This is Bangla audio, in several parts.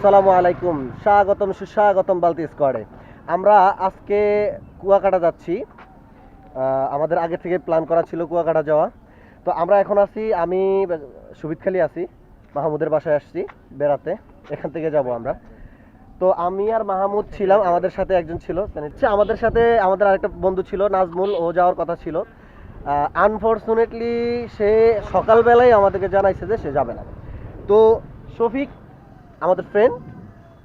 আসসালামু আলাইকুম। স্বাগতম সুস্বাগতম বালতি স্কোয়াডে। আমরা আজকে কুয়াকাটা যাচ্ছি। আমাদের আগে থেকে প্ল্যান করা ছিল কুয়াকাটা যাওয়া। তো আমরা এখন আছি, আমি সুবিদখালি আছি, মাহমুদের বাসায় আসছি, বেড়াতে। এখান থেকে যাব আমরা। তো আমি আর মাহমুদ ছিলাম, আমাদের সাথে একজন ছিল। সে আমাদের সাথে আমাদের আরেকটা বন্ধু ছিল, নাজমুল, ও যাওয়ার কথা ছিল। আনফর্চুনেটলি সে সকালবেলায় আমাদেরকে জানাইছে যে সে যাবে না। তো শফিক আমাদের ফ্রেন্ড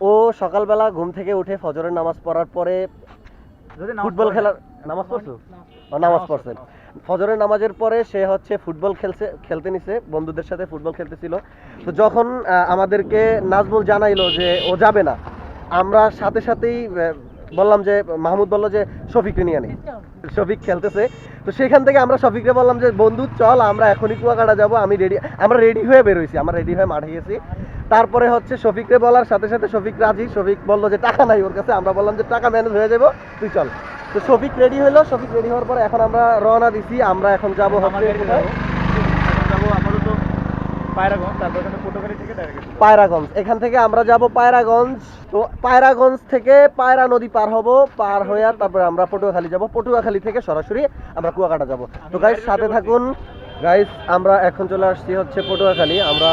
ও সকালবেলা ঘুম থেকে উঠে ফজরের নামাজ পড়ার পরে ফুটবল খেলার নামাজ পড়ছো? নামাজ পড়ছে ফজরের নামাজের পরে সে হচ্ছে ফুটবল খেলছে খেলতে নিছে বন্ধুদের সাথে ফুটবল খেলতেছিল। তো যখন আমাদেরকে নাজমুল জানাইলো যে ও যাবে না আমরা সাথে সাথেই বললাম যে মাহমুদ বলল যে শফিককে নিয়ে নেই শফিক খেলতেছে। তো সেখান থেকে আমরা শফিককে বললাম যে বন্ধু চল আমরা এখনই কুয়াকাটা যাব আমি রেডি আমরা রেডি হয়ে বেরোইছি আমরা রেডি হয়ে মাঠে গেছি। তারপরে হচ্ছে শফিককে বলার সাথে সাথে শফিক রাজি শফিক বলল যে টাকা নাই ওর কাছে। আমরা বললাম যে টাকা ম্যানেজ হয়ে যাব তুই চল। তো শফিক রেডি হলো শফিক রেডি হওয়ার পরে এখন আমরা রওনা দিছি আমরা এখন যাব হচ্ছে পায়রাগঞ্জ তারপর এখানে পটুয়াখালী থেকে ডাইরেক্ট পায়রাগঞ্জ। এখান থেকে আমরা যাব পায়রাগঞ্জ। তো পায়রাগঞ্জ থেকে পায়রা নদী পার হব পার হয়ে তারপরে আমরা পটুয়াখালী যাব। পটুয়াখালী থেকে সরাসরি আমরা কুয়াকাটা যাব। তো গাইস সাথে থাকুন। গাইস আমরা এখন চলে আসছি হচ্ছে পটুয়াখালী। আমরা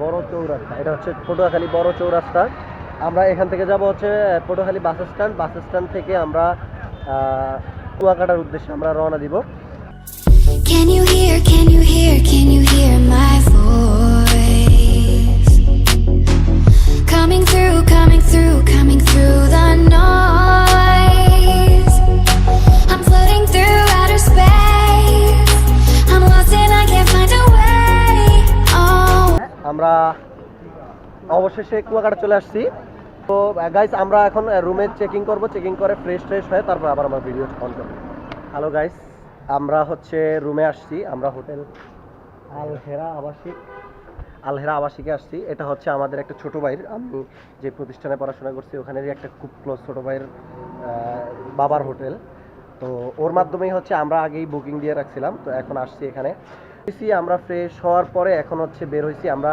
বড় চৌরাস্তা। এটা হচ্ছে পটুয়াখালী বড় চৌরাস্তা। আমরা এখান থেকে যাব হচ্ছে Patuakhali bus stand. Bus stand থেকে আমরা কুয়াকাটার উদ্দেশ্যে আমরা রওনা দিব। Can you hear, can you hear, can you অবশেষে কুয়াকাটা চলে আসছি। তো গাইস আমরা এখন রুমে চেকিং করব চেকিং করে ফ্রেশ ট্রেশ হয়ে তারপর আবার আমার ভিডিও অন হ্যালো গাইস আমরা হচ্ছে রুমে আসছি, আমরা হোটেল আলহেরা আবাসিক আলহেরা আবাসিকে আসছি। এটা হচ্ছে আমাদের একটা ছোট ভাইয়ের আমি যে প্রতিষ্ঠানে পড়াশোনা করছি ওখানেরই একটা খুব ক্লোজ ছোট ভাইয়ের আহ, বাবার হোটেল। তো ওর মাধ্যমেই হচ্ছে আমরা আগেই বুকিং দিয়ে রাখছিলাম তো এখন আসছি এখানে। এসি আমরা ফ্রেশ হওয়ার পরে এখন হচ্ছে বের হয়েছি আমরা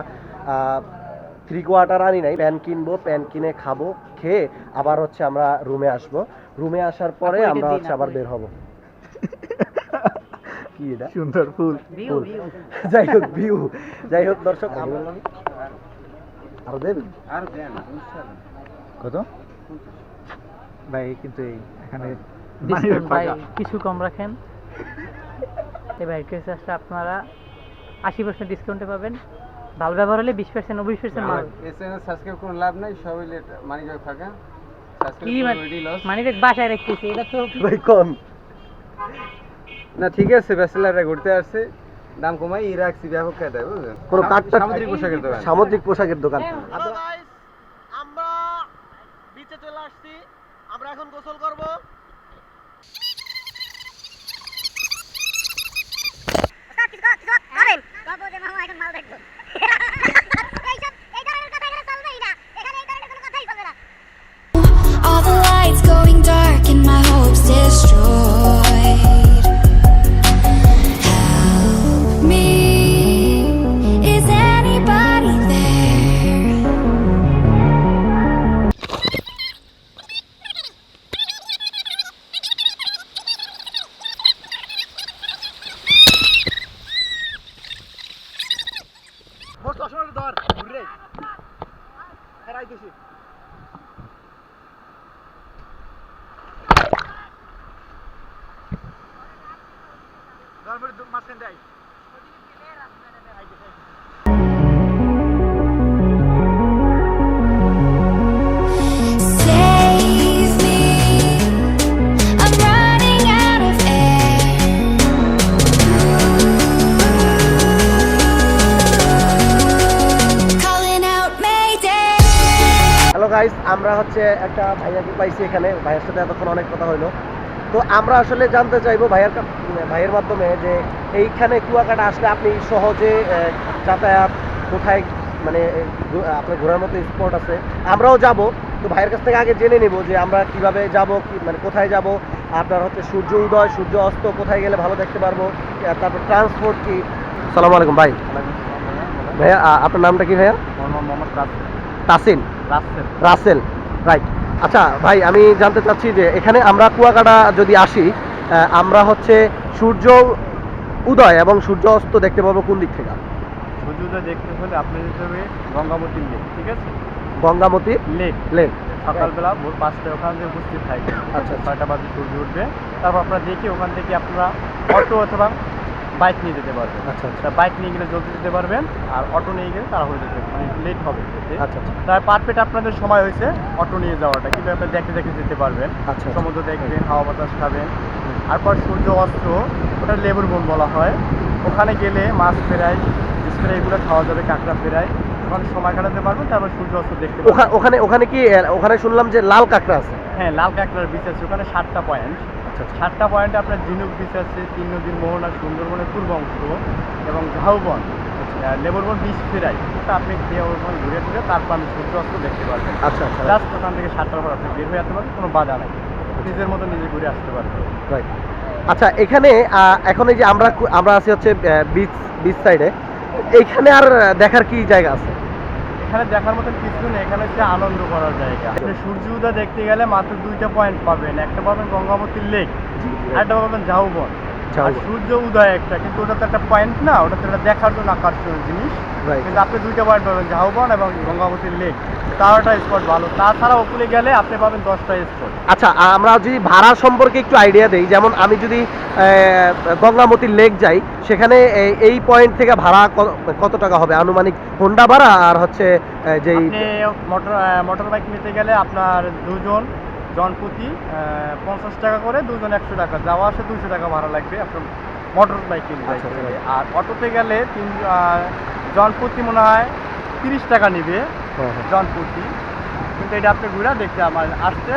থ্রি কোয়ার্টার আনি নাই। প্যান কিনবো প্যান কিনে খাব খেয়ে আবার হচ্ছে আমরা রুমে আসব। রুমে আসার পরে আমরা হচ্ছে আবার বের হব। কি এটা? সুন্দর ফুল। যাই হোক ভিউ যাই হোক দর্শক আরও দেবেন আর দেন? কত? ভাই কিন্তু এই এখানে ভাই কিছু কম রাখেন। এই বাইকের আসলে আপনারা আশি পার্সেন্ট ডিসকাউন্টে পাবেন। ভালো ব্যবহার হলে বিশ পার্সেন্ট নব্বই পার্সেন্ট মাল। এসএনএস সাবস্ক্রাইব কোনো লাভ নাই সবাই মানি জয় ফাঁকা। কি মানে বাসায় রাখতেছি এটা তো ভাই কোন না ঠিক আছে ব্যাচেলাররা ঘুরতে আসছে। দাম কমাই ই রাখছি ব্যাপক খায় বুঝলেন? কোনো কাঠটা সামুদ্রিক পোশাকের দোকান। সামুদ্রিক পোশাকের দোকান। হচ্ছে একটা ভাইয়াকে পাইছি এখানে ভাইয়ের সাথে এতক্ষণ অনেক কথা হইল। তো আমরা আসলে জানতে চাইব ভাইয়ের ভাইয়ের মাধ্যমে যে এইখানে কুয়াকাটা আসলে আপনি সহজে যাতায়াত কোথায় মানে আপনার ঘোরার মতো স্পট আছে আমরাও যাব। তো ভাইয়ের কাছ থেকে আগে জেনে নেব যে আমরা কীভাবে যাব কি মানে কোথায় যাব আপনার হচ্ছে সূর্য উদয় সূর্য অস্ত কোথায় গেলে ভালো দেখতে পারব তারপর ট্রান্সপোর্ট কি। সালাম আলাইকুম ভাই। ভাইয়া। আপনার নামটা কি ভাইয়া? মোহাম্মদ তাসিন। রাস্তের রাসেল। রাইট আচ্ছা ভাই আমি জানতে চাচ্ছি যে এখানে আমরা কুয়াকাটা যদি আসি আমরা হচ্ছে সূর্য উদয় এবং সূর্য অস্ত দেখতে পাবো কোন দিক থেকে? সূর্যোদয় দেখতে হলে আপনি যেতে হবে গঙ্গাবতী লেক ঠিক আছে? গঙ্গামতি লেক। লেক। সকালবেলা ভোর পাঁচটায় ওখান থেকে উপস্থিত থাকবে আচ্ছা। ছয়টা বাজে সূর্য উঠবে। তারপর আপনারা দেখে ওখান থেকে আপনারা অটো অথবা বাইক নিয়ে যেতে পারবেন। আচ্ছা আচ্ছা। বাইক নিয়ে গেলে জলদি যেতে পারবেন আর অটো নিয়ে গেলে তাড়াহুড়ো যেতে মানে লেট হবে। আচ্ছা আচ্ছা। তার পারফেক্ট আপনাদের সময় হয়েছে অটো নিয়ে যাওয়াটা কিন্তু আপনি দেখে দেখে যেতে পারবেন আচ্ছা সমুদ্র দেখবেন হাওয়া বাতাস খাবেন তারপর সূর্য অস্ত ওটা লেবুর বন বলা হয়। ওখানে গেলে মাছ ফেরাই ফ্রাই এগুলো খাওয়া যাবে কাঁকড়া ফেরাই ওখানে সময় কাটাতে পারবেন তারপর সূর্য অস্ত দেখতে ওখানে ওখানে কি ওখানে শুনলাম যে লাল কাঁকড়া আছে। হ্যাঁ লাল কাঁকড়ার বিচ আছে ওখানে সাতটা পয়েন্ট আচ্ছা আচ্ছা সাতটা পয়েন্টে আপনার ঝিনুক বিচ আছে তিন নদীর মোহনা সুন্দরবনের পূর্ব অংশ এবং ঝাউবন আহ, লেবুরবন বিচ ফেরাই। ওটা আপনি ওরকম ঘুরে ঘুরে তারপর আপনি সূর্য অস্ত দেখতে পারবেন। আচ্ছা আচ্ছা। জাস্ট ওখান থেকে সাতটার পর আপনি বের হয়ে যেতে পারবেন কোনো বাধা নাই। নিজের মতো নিজে ঘুরে আসতে পারবেন। রাইট আচ্ছা এখানে এখন এই যে আমরা আমরা আছি হচ্ছে বিচ বিচ সাইডে এইখানে আর দেখার কি জায়গা আছে? এখানে দেখার মতন কিছু নেই, এখানে হচ্ছে আনন্দ করার জায়গা। সূর্য উদয় দেখতে গেলে মাত্র দুইটা পয়েন্ট পাবেন, একটা পাবেন গঙ্গাবতীর লেক একটা পাবেন ঝাউবন আর সূর্য উদয় একটা কিন্তু ওটা তো একটা পয়েন্ট না ওটা তো একটা দেখার জন্য আকর্ষণীয় জিনিস। কিন্তু আপনি দুইটা পয়েন্ট পাবেন ঝাউবন এবং গঙ্গাবতী লেক। তারটা স্পট ভালো। তাছাড়া ওপরে গেলে আপনি পাবেন দশটা স্পট আচ্ছা আমরা যদি ভাড়া সম্পর্কে একটু আইডিয়া দেই যেমন আমি যদি আহ, গঙ্গামতি লেক যাই সেখানে এই- পয়েন্ট থেকে ভাড়া কত টাকা হবে? আনুমানিক হোন্ডা ভাড়া আর হচ্ছে যেই মোটর মোটর বাইক নিতে গেলে আপনার দুজন জনপ্রতি পঞ্চাশ টাকা করে দুজন একশো টাকা যাওয়া আসে দুশো টাকা ভাড়া লাগবে আপনার মোটর বাইক আচ্ছা, আচ্ছা। আর অটোতে গেলে তিন জনপ্রতি মনে হয় তিরিশ টাকা নিবে হ্যাঁ, হ্যাঁ। জনপ্রতি কিন্তু এটা আপনি ঘুরে দেখতে আমার আসতে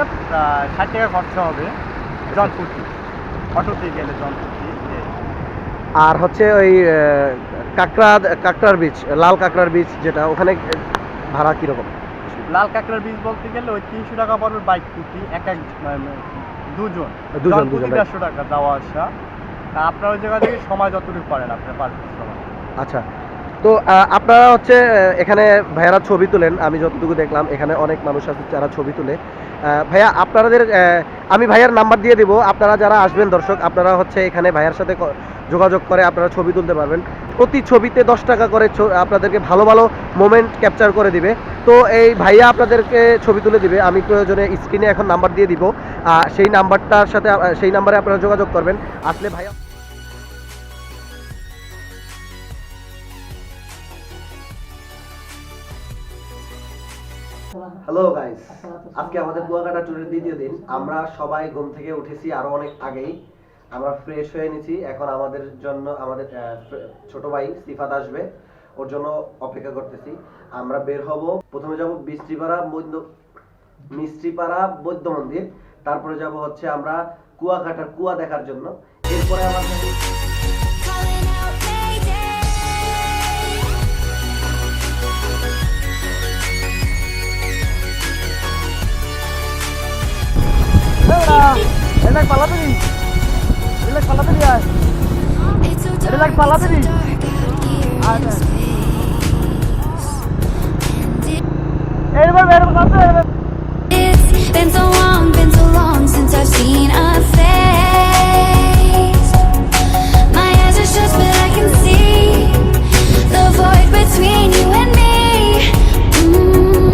ষাট টাকা খরচা হবে জনপ্রতি অটোতে গেলে জনপ্রতি। আর হচ্ছে ওই আহ, কাঁকড়ার বীজ লাল কাঁকড়ার বীজ যেটা ওখানে ভাড়া কীরকম লাল কাঁকড়ার বীজ বলতে গেলে ওই তিনশো টাকা পড়বে বাইক প্রতি এক এক মানে দুজন। দুজন, দেড়শো টাকা যাওয়া আসা। তা আপনার ওই জায়গা থেকে সময় যতটুকু পারেন আপনার সময় আচ্ছা। তো আপনারা হচ্ছে এখানে ভাইয়ারা ছবি তোলেন আমি যতটুকু দেখলাম এখানে অনেক মানুষ আছে যারা ছবি তুলে। আহ, ভাইয়া আপনাদের আহ, আমি ভাইয়ার নাম্বার দিয়ে দিব আপনারা যারা আসবেন দর্শক আপনারা হচ্ছে এখানে ভাইয়ার সাথে যোগাযোগ করে আপনারা ছবি তুলতে পারবেন। প্রতি ছবিতে দশ টাকা করে আপনাদেরকে ভালো ভালো মোমেন্ট ক্যাপচার করে দিবে। তো এই ভাইয়া আপনাদেরকে ছবি তুলে দিবে। আমি প্রয়োজনে স্ক্রিনে এখন নাম্বার দিয়ে দিব। সেই নাম্বারটার সাথে সেই নাম্বারে আপনারা যোগাযোগ করবেন। আসলে ভাইয়া হ্যালো গাইস আজকে আমাদের কুয়াকাটা ট্যুরের দ্বিতীয় দিন। আমরা সবাই ঘুম থেকে উঠেছি আরও অনেক আগেই। আমরা ফ্রেশ হয়ে নিয়েছি এখন আমাদের জন্য আমাদের ছোট ভাই সিফাত আসবে। ওর জন্য অপেক্ষা করতেছি। আমরা বের হব। প্রথমে যাব মিস্ত্রিপাড়া বৈদ্য মিস্ত্রিপাড়া বৌদ্ধ মন্দির। তারপরে যাব হচ্ছে আমরা কুয়াকাটার কুয়া দেখার জন্য। এরপরে আমাদের out It's Been so long, been so long since I've seen a face. My eyes are shut, but I can see the void between you and me. Mm,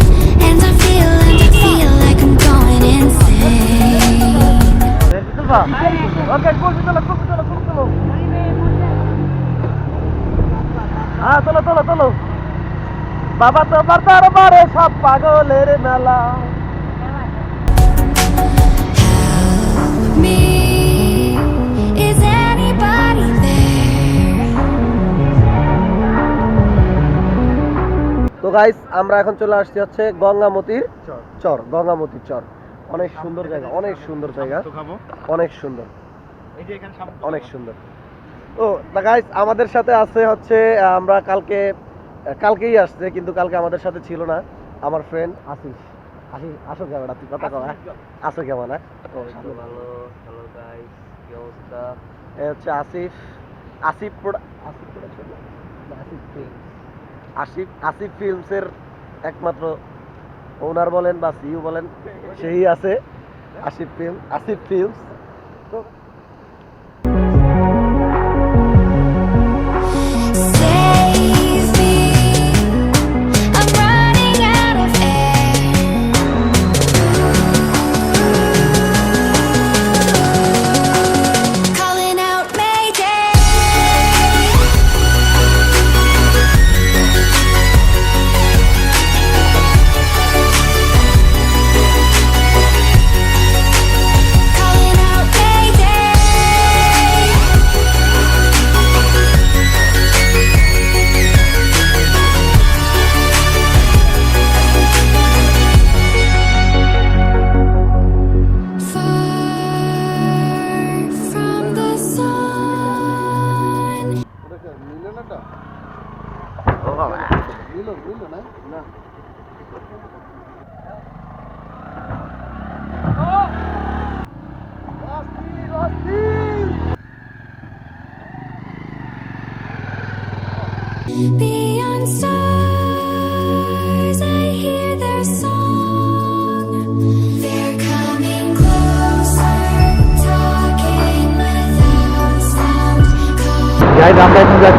Bye. ওকে হ্যাঁ তোলো বাবা তোমার দরবারে সব পাগলের মেলা। Me, is anybody there? তো গাইস আমরা এখন চলে আসছি হচ্ছে গঙ্গামতির চল চর গঙ্গামতির চর। অনেক সুন্দর জায়গা অনেক সুন্দর জায়গা। অনেক সুন্দর। অনেক সুন্দর। ও গাইস আমাদের সাথে আছে হচ্ছে আমরা কালকে কালকেই আসছে কিন্তু কালকে আমাদের সাথে ছিল না। আমার ফ্রেন্ড আসিস। আসিস আসো কেমন? তুই কথা কও হ্যাঁ? আসো কেমন হ্যাঁ? ভালো। হ্যালো হ্যালো গাইস কি অবস্থা? এ হচ্ছে আসিফ। আসিফ আসিফ প্রোডাকশন আসিফ ফিল্মস আসিফ আসিফ ফিল্মসের একমাত্র ওনার বলেন বা সিইও বলেন সেই আছে। Asif film Asif films Save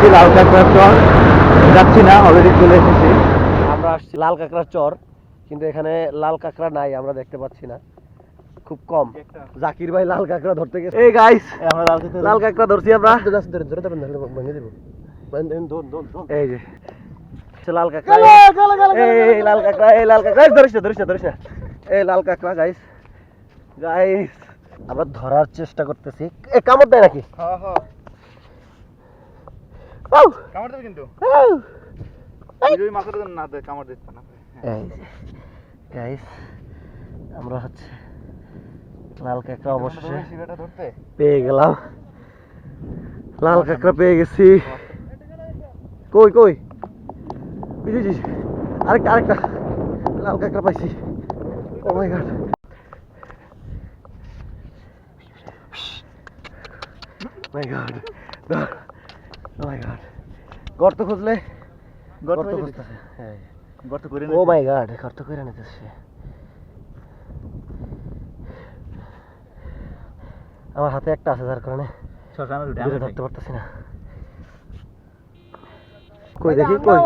যাচ্ছি লাল কাঁকড়ার চর। যাচ্ছি না অলরেডি চলে এসেছি। আমরা আসছি লাল কাঁকড়ার চর কিন্তু এখানে লাল কাঁকড়া নাই আমরা দেখতে পাচ্ছি না। খুব কম। জাকির ভাই লাল কাঁকড়া ধরতে গেছে। এই গাইস আমরা লাল লাল কাঁকড়া ধরছি আমরা। এই যে। লাল কাঁকড়া। এই লাল কাঁকড়া এই লাল কাঁকড়া। এই ধরিস না ধরিস না ধরিস না। এই লাল কাঁকড়া গাইস গাইস আমরা ধরার চেষ্টা করতেছি। এ কামড় দেয় নাকি? হ্যাঁ হ্যাঁ। কামড় দেবে কিন্তু? ওই মাছের না দেয় কামড় দিচ্ছে না। এই গাইস আমরা হচ্ছে লাল কাঁকড়া অবশেষে পেয়ে গেলাম। লাল কাঁকড়া পেয়ে গেছি। কই কই? যে, আরেকটা আরেকটা। লাল কাঁকড়া পাইছি। ও my god my god oh my god গর্ত খুঁজলে? গর্ত করে খুঁজতেছে। হ্যাঁ গর্ত করে ও মাই গড গর্ত করে নিতেছে। আমার হাতে একটা আছে যার কারণে ধরতে পারতেছি না। কই দেখি কই?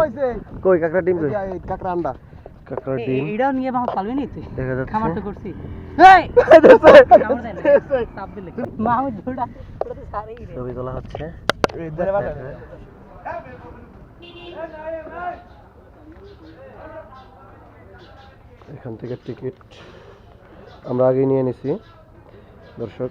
কই কাকড়া ডিম কই? কাকড়া আন্ডা। কাকড়া ডিম। নিয়ে মাছ পালবি নি তুই? দেখা যাচ্ছে। খামার তো করছি কামড় চাপ দিলে। ওটা তো সারেই রে। ছবি তোলা হচ্ছে। এখান থেকে টিকিট আমরা আগে নিয়ে নিছি। দর্শক।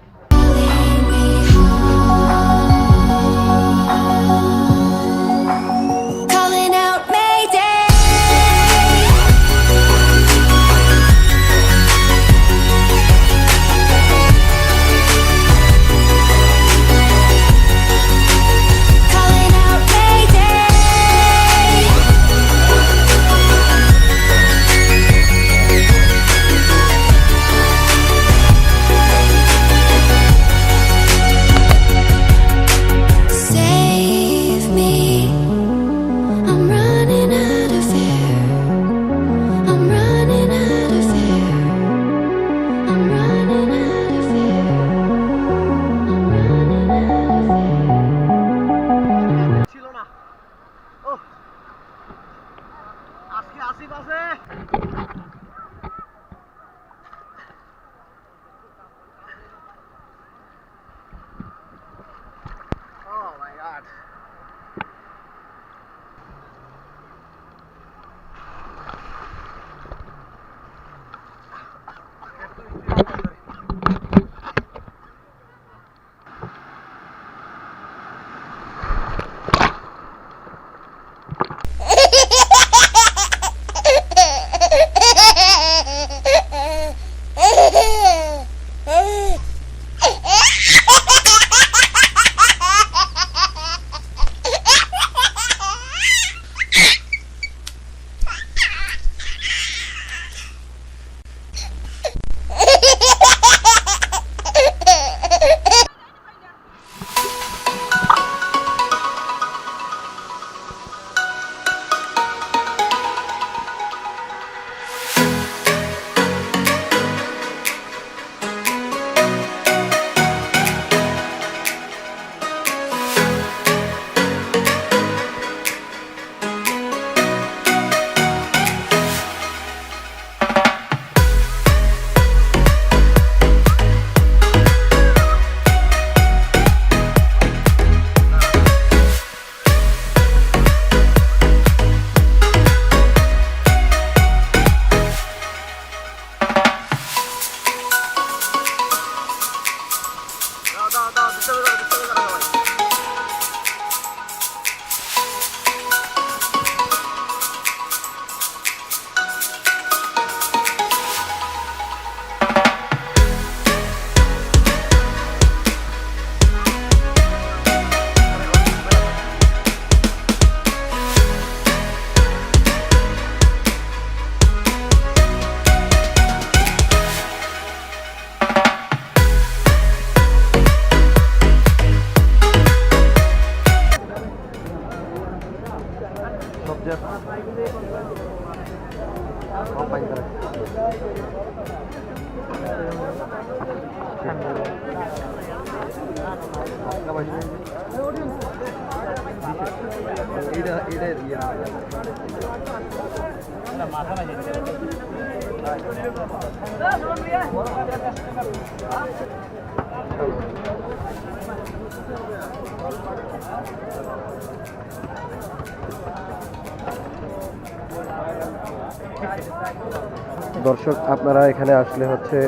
দর্শক আপনারা এখানে আসলে হচ্ছে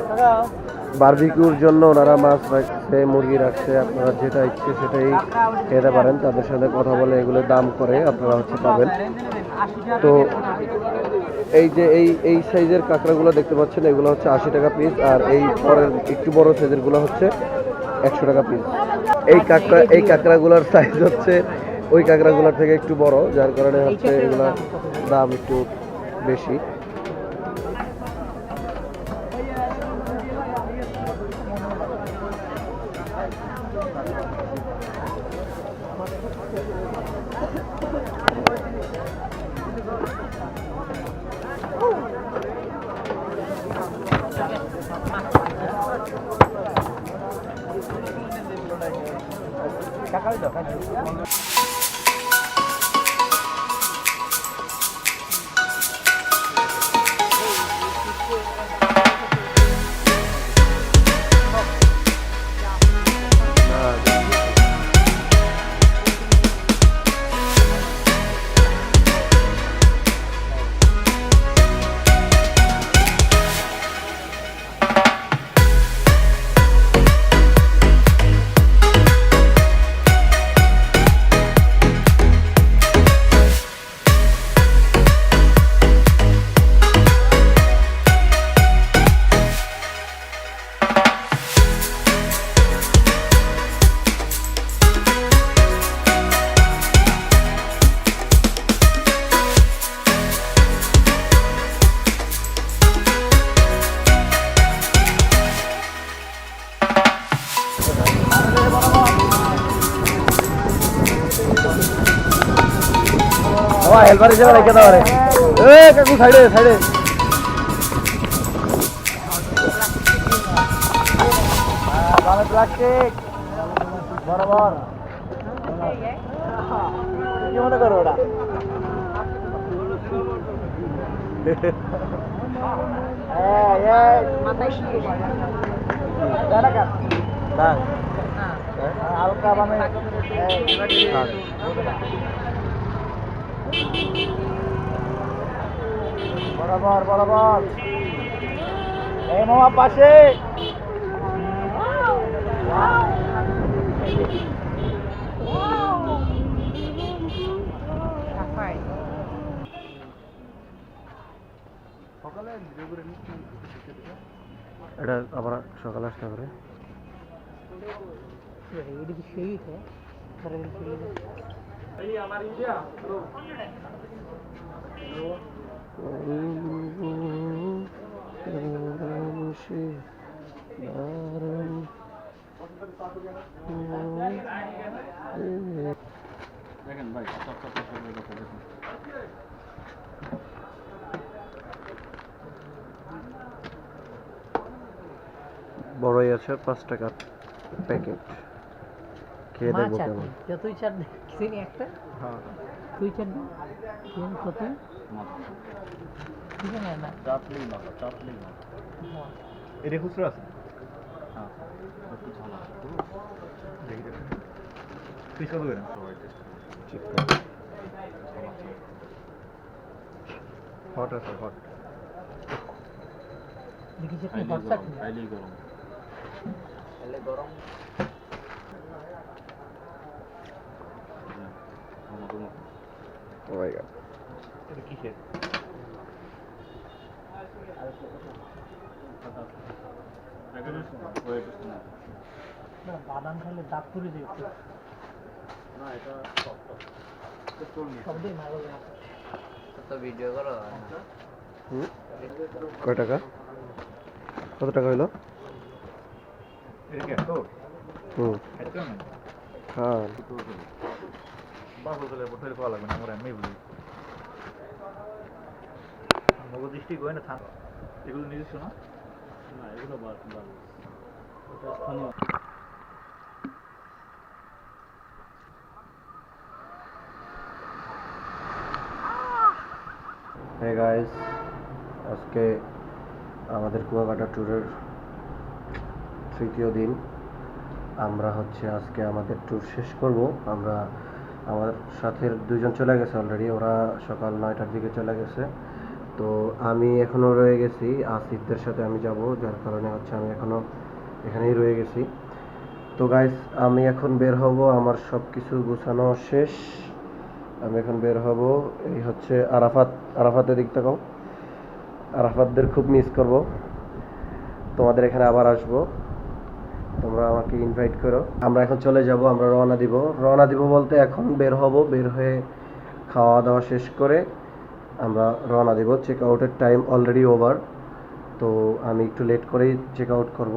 বারবিকিউর জন্য ওনারা মাছ রাখছে, মুরগি রাখছে, আপনারা যেটা ইচ্ছে সেটাই খেতে পারেন, তাদের সাথে কথা বলে এগুলো দাম করে আপনারা হচ্ছে পাবেন। তো এই যে এই এই সাইজের কাঁকড়াগুলো দেখতে পাচ্ছেন, এগুলো হচ্ছে আশি টাকা পিস আর এই পরের একটু বড় সাইজেরগুলো হচ্ছে একশো টাকা পিস এই কাঁকড়া, এই কাঁকড়াগুলোর সাইজ হচ্ছে ওই কাঁকড়াগুলোর থেকে একটু বড়, যার কারণে হচ্ছে এগুলোর দাম একটু বেশি। হেলপার হিসেবে রেখে দাও রে এ কাকু সাইডে সাইডে। প্লাস্টিক বরাবর কি মনে করো ওটা হালকা মানে বরাবর বরাবর। এই মামা পাশে। এটা আবার সকালে আসতে পারে সেই হ্যাঁ ধরে ফেলে দে। বড়ই আছে পাঁচ টাকার প্যাকেট খেয়ে দেখব কেমন। যতই চাট দে চিনি একটা। তুই চাট দে চিনি কত ঠিক আছে না চাপলি না চাপলি না এটা খুচরো আছে? পিস কত করে? হট আছে। হট দেখি চাটনি। Hot chutney O my god এটা কিসের না বাদাম খাইলে দাঁত পুড়ে যাবে সব দিয়ে ভালো লাগে হুম? কয় টাকা কত টাকা হইল এটা হুম হ্যাঁ বাস হোটেলের হোটেল পাওয়া লাগবে না আমরা এমনি বলি নবদৃষ্টি গোয়েন্দা থান এগুলো নিজস্ব না? না এগুলো ওটা স্থানীয়। হে গাইস আজকে আমাদের কুয়াকাটা ট্যুরের তৃতীয় দিন। আমরা হচ্ছে আজকে আমাদের ট্যুর শেষ করব। আমরা আমার সাথে দুজন চলে গেছে অলরেডি ওরা সকাল নয়টার দিকে চলে গেছে। তো আমি এখনও রয়ে গেছি, আসিফদের সাথে আমি যাব, যার কারণে হচ্ছে আমি এখনও এখানেই রয়ে গেছি। তো গাইস আমি এখন বের হব, আমার সব কিছু গুছানো শেষ। আমি এখন বের হব, এই হচ্ছে আরাফাত, আরাফাতের দিক তাকাও আরাফাতদের খুব মিস করব। তোমাদের এখানে আবার আসব। তোমরা আমাকে ইনভাইট করো। আমরা এখন চলে যাব, আমরা রওনা দিব। রওনা দিব বলতে এখন বের হব, বের হয়ে খাওয়া দাওয়া শেষ করে আমরা রওনা দিব। চেক আউটের টাইম অলরেডি ওভার তো আমি একটু লেট করেই চেক আউট করব।